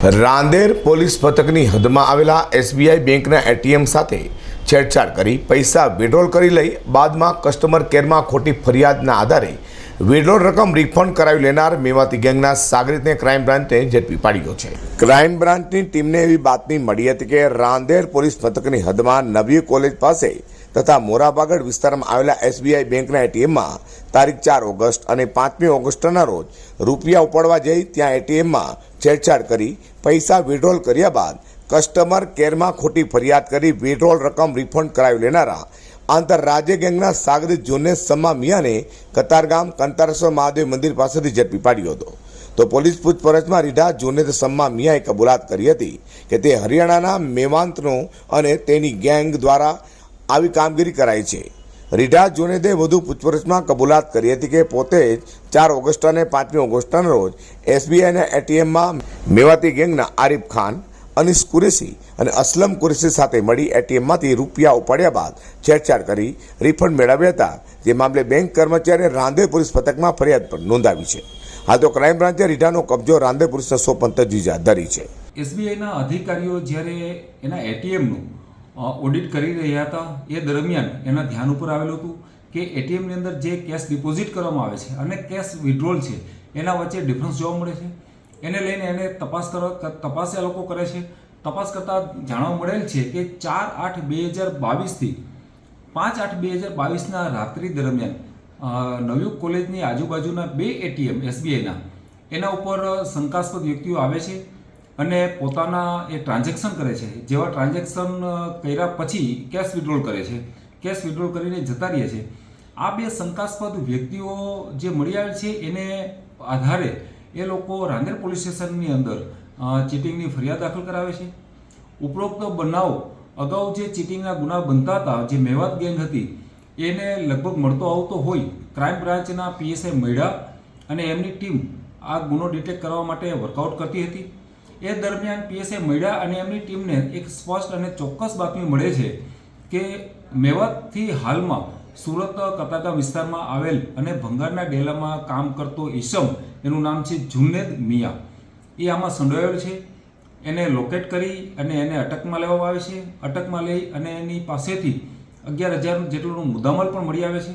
Rander police પથકની હદમાં આવેલા SBI બેંકના ATM સાથે છેડછાડ કરી, પૈસા વિડ્રોલ કરી લઈ, બાદમાં કસ્ટમર કેરમાં ખોટી ફરિયાદના આધારે વિડ્રોલ રકમ રિફંડ કરાવી લેનાર મેવાતી ગેંગના સાગરીતને ક્રાઇમ બ્રાન્ચે ઝડપી પાડ્યો છે. ક્રાઇમ બ્રાન્ચની ટીમને એવી બાતમી મળી હતી કે રાંદેર પોલીસ મથકની હદમાં નવી કોલેજ પાસે તથા મોરાબાગડ વિસ્તારમાં આવેલા એસબીઆઈ બેંકના એટીએમમાં તારીખ ચાર ઓગસ્ટ અને પાંચમી ઓગસ્ટના રોજ રૂપિયા ઉપાડવા જઈ ત્યાં એટીએમમાં છેડછાડ કરી, પૈસા વિડ્રોલ કર્યા બાદ કસ્ટમર કેરમાં ખોટી ફરિયાદ કરી વિડ્રોલ રકમ રિફંડ કરાવી લેનારા. આંતરરાજ્ય ગેંગના સાગરિત જુનેશ સમા મિયાને કતારગામ કંતારેશ્વર મહાદેવ મંદિર પાસેથી ઝડપી પાડ્યો હતો. તો પોલીસ પૂછપરછમાં રીઢા જુનેદ સમ્મા મિયાએ કબૂલાત કરી હતી કે તે હરિયાણાના મેવાંતનો અને તેની ગેંગ દ્વારા આવી કામગીરી કરાઈ છે. રીઢા જુનેદે વધુ પૂછપરછમાં કબૂલાત કરી હતી કે પોતે જ ચાર ઓગસ્ટ અને પાંચમી ઓગસ્ટના રોજ એસબીઆઈના એટીએમમાં મેવાતી ગેંગના આરિફ ખાન અનીસ કુરેશી અને અસલમ કુરેશી સાથે મળી એટીએમમાંથી રૂપિયા ઉપાડ્યા બાદ છેડછાડ કરી રિફંડ મેળવ્યા હતા. જે મામલે બેંક કર્મચારીએ રાંધે પોલીસ પથકમાં ફરિયાદ પણ નોંધાવી છે. હાલ તો ક્રાઇમ બ્રાન્ચે રીઢાનો કબજો રાંધે પોલીસને સોંપન તજવીજ હાથ ધરી છે. એસબીઆઈના અધિકારીઓ જ્યારે એના એટીએમનું ઓડિટ કરી રહ્યા હતા, એ દરમિયાન એના ધ્યાન ઉપર આવેલું હતું કે એટીએમની અંદર જે કેશ ડિપોઝિટ કરવામાં આવે છે અને કેશ વિડ્રોલ છે, એના વચ્ચે ડિફરન્સ જોવા મળે છે. એને લઈને એને તપાસ કરવા તપાસ એ લોકો કરે છે. તપાસ કરતાં જાણવા મળેલ છે કે ચાર આઠ બે હજાર બાવીસથી પાંચ આઠ બે હજાર બાવીસના રાત્રિ દરમિયાન નવયુગ કોલેજની આજુબાજુના બે એટીએમ, એસબીઆઈના, એના ઉપર શંકાસ્પદ વ્યક્તિઓ આવે છે અને પોતાના એ ટ્રાન્ઝેક્શન કરે છે. જેવા ટ્રાન્ઝેક્શન કર્યા પછી કેશ વિડ્રોલ કરે છે. કેશ વિડ્રોલ કરીને જતા રહે છે. આ બે શંકાસ્પદ વ્યક્તિઓ જે મળી આવે છે એને આધારે એ લોકો રાંદેર પોલીસ સ્ટેશનની અંદર ચીટિંગની ફરિયાદ દાખલ કરાવે છે. ઉપરોક્ત બનાવ અગાઉ જે ચીટિંગના ગુના બનતા હતા, જે મેવાત ગેંગ હતી, એને લગભગ મળતો આવતો હોય, ક્રાઇમ બ્રાન્ચના પીએસઆઈ મળ્યા અને એમની ટીમ આ ગુનો ડિટેક્ટ કરવા માટે વર્કઆઉટ કરતી હતી. એ દરમિયાન પીએસઆઈ મળ્યા અને એમની ટીમને એક સ્પષ્ટ અને ચોક્કસ બાતમી મળે છે કે મેવાતથી હાલમાં સુરત કતાકા વિસ્તારમાં આવેલ અને ભંગારના ડેલામાં કામ કરતો ઈસમ, એનું નામ છે જુનેદ મિયા. એ આમાં સંડોવાયેલ છે. એને લોકેટ કરી અને એને અટકમાં લેવામાં આવે છે. અટકમાં લઈ અને એની પાસેથી અગિયાર હજાર જેટલું મુદ્દામાલ પણ મળી આવે છે.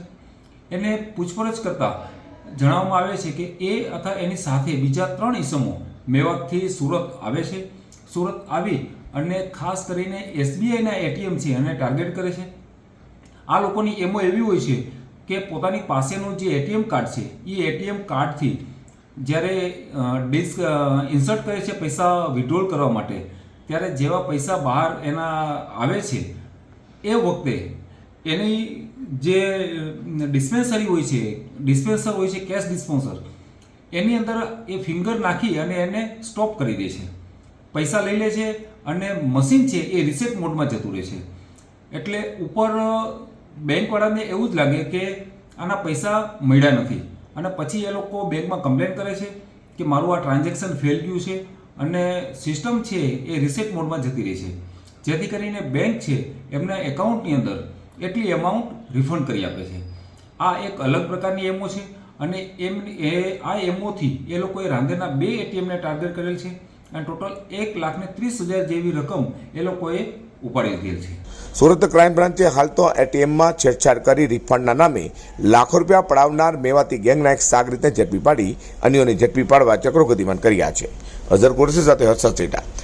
એને પૂછપરછ કરતાં જણાવવામાં આવે છે કે એ અથવા એની સાથે બીજા ત્રણ ઈસમો મેવાતથી સુરત આવે છે. સુરત આવી અને ખાસ કરીને એસબીઆઈના એટીએમ છે એને ટાર્ગેટ કરે છે. આ લોકોની એમો એવી હોય છે કે પોતાની પાસેનું જે એટીએમ કાર્ડ છે એ એટીએમ કાર્ડથી જ્યારે ડિસ્ક ઇન્સર્ટ કરે છે પૈસા વિડ્રોલ કરવા માટે, ત્યારે જેવા પૈસા બહાર એના આવે છે, એ વખતે એની જે ડિસ્પેન્સરી હોય છે, ડિસ્પેન્સર હોય છે, કેશ ડિસ્પેન્સર, એની અંદર એ ફિંગર નાખી અને એને સ્ટોપ કરી દે છે. પૈસા લઈ લે છે અને મશીન છે એ રિસેટ મોડમાં જતું રહે છે. એટલે ઉપર બેંકવાળાને એવું જ લાગે કે આના પૈસા મળ્યા નથી. અને પછી એ લોકો બેંકમાં કમ્પ્લેન કરે છે કે મારું આ ટ્રાન્ઝેક્શન ફેલ ગયું છે અને સિસ્ટમ છે એ રિસેટ મોડમાં જતી રહી છે. જેથી કરીને બેંક છે એમના એકાઉન્ટની અંદર એટલી એમાઉન્ટ રિફંડ કરી આપે છે. આ એક અલગ પ્રકારની એમઓ છે અને એમ એ આ એમઓથી એ લોકોએ રાંદેરના બે એટીએમને ટાર્ગેટ કરેલ છે. અને ટોટલ એક લાખને ત્રીસ હજાર જેવી રકમ એ લોકોએ ઉપાડી દીધેલ છે. સુરત ક્રાઇમ બ્રાન્ચે હાલ તો એટીએમમાં છેડછાડ કરી રિફંડના નામે લાખો રૂપિયા પડાવનાર મેવાતી ગેંગના એક સાગરીતને ઝડપી પાડી અન્યોને ઝડપી પાડવા ચક્રો ગતિમાન કર્યા છે. અઝર કુરશી સાથે હર્ષદ સેટા.